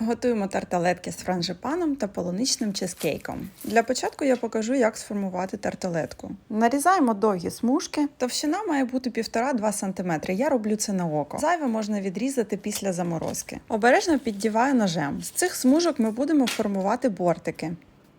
Готуємо тарталетки з франжипаном та полуничним чизкейком. Для початку я покажу, як сформувати тарталетку. Нарізаємо довгі смужки. Товщина має бути 1,5-2 см. Я роблю це на око. Зайве можна відрізати після заморозки. Обережно піддіваю ножем. З цих смужок ми будемо формувати бортики.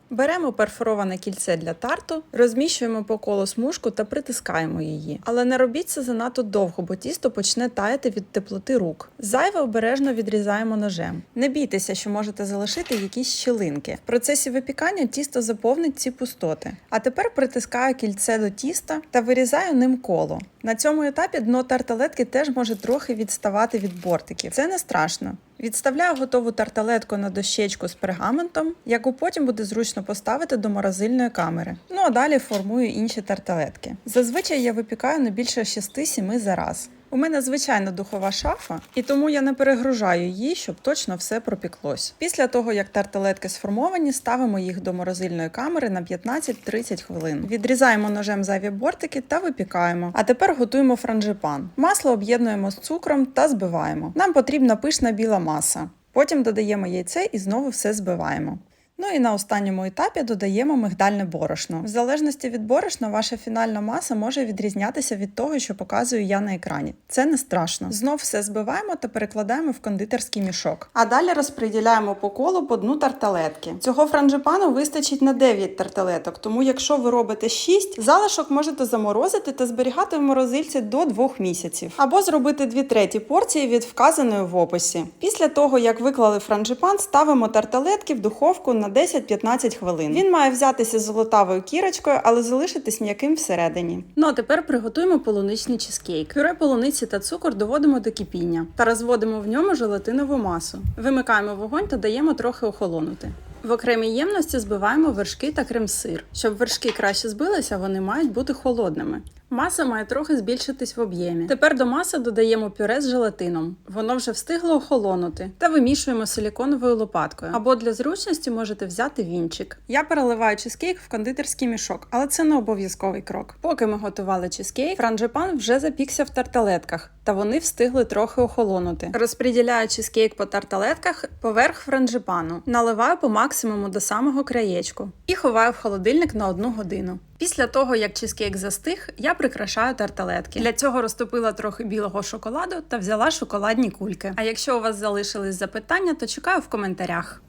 Беремо перфороване кільце для тарту, розміщуємо по колу смужку та притискаємо її. Але не робіть це занадто довго, бо тісто почне таяти від теплоти рук. Зайве обережно відрізаємо ножем. Не бійтеся, що можете залишити якісь щілинки. В процесі випікання тісто заповнить ці пустоти. А тепер притискаю кільце до тіста та вирізаю ним коло. На цьому етапі дно тарталетки теж може трохи відставати від бортиків. Це не страшно. Відставляю готову тарталетку на дощечку з пергаментом, яку потім буде зручно поставити до морозильної камери. Ну а далі формую інші тарталетки. Зазвичай я випікаю не більше 6-7 за раз. У мене звичайна духова шафа, і тому я не перегружаю її, щоб точно все пропіклось. Після того, як тарталетки сформовані, ставимо їх до морозильної камери на 15-30 хвилин. Відрізаємо ножем зайві бортики та випікаємо. А тепер готуємо франжипан. Масло об'єднуємо з цукром та збиваємо. Нам потрібна пишна біла маса. Потім додаємо яйце і знову все збиваємо. Ну і на останньому етапі додаємо мигдальне борошно. В залежності від борошна, ваша фінальна маса може відрізнятися від того, що показую я на екрані. Це не страшно. Знов все збиваємо та перекладаємо в кондитерський мішок. А далі розподіляємо по колу по дну тарталетки. Цього франжипану вистачить на 9 тарталеток, тому якщо ви робите 6, залишок можете заморозити та зберігати в морозильці до 2 місяців. Або зробити 2 треті порції від вказаної в описі. Після того, як виклали франжипан, ставимо тарталетки в духовку на 10-15 хвилин. Він має взятися золотавою кірочкою, але залишитись м'яким всередині. Ну а тепер приготуємо полуничний чизкейк. Пюре полуниці та цукор доводимо до кипіння та розводимо в ньому желатинову масу. Вимикаємо вогонь та даємо трохи охолонути. В окремій ємності збиваємо вершки та крем-сир. Щоб вершки краще збилися, вони мають бути холодними. Маса має трохи збільшитись в об'ємі. Тепер до маси додаємо пюре з желатином. Воно вже встигло охолонути. Та вимішуємо силіконовою лопаткою. Або для зручності можете взяти вінчик. Я переливаю чизкейк в кондитерський мішок, але це не обов'язковий крок. Поки ми готували чизкейк, франжипан вже запікся в тарталетках, та вони встигли трохи охолонути. Розподіляю чизкейк по тарталетках поверх франжипану, наливаю по максимуму до самого краєчку і ховаю в холодильник на одну годину. Після того, як чизкейк застиг, я прикрашаю тарталетки. Для цього розтопила трохи білого шоколаду та взяла шоколадні кульки. А якщо у вас залишились запитання, то чекаю в коментарях.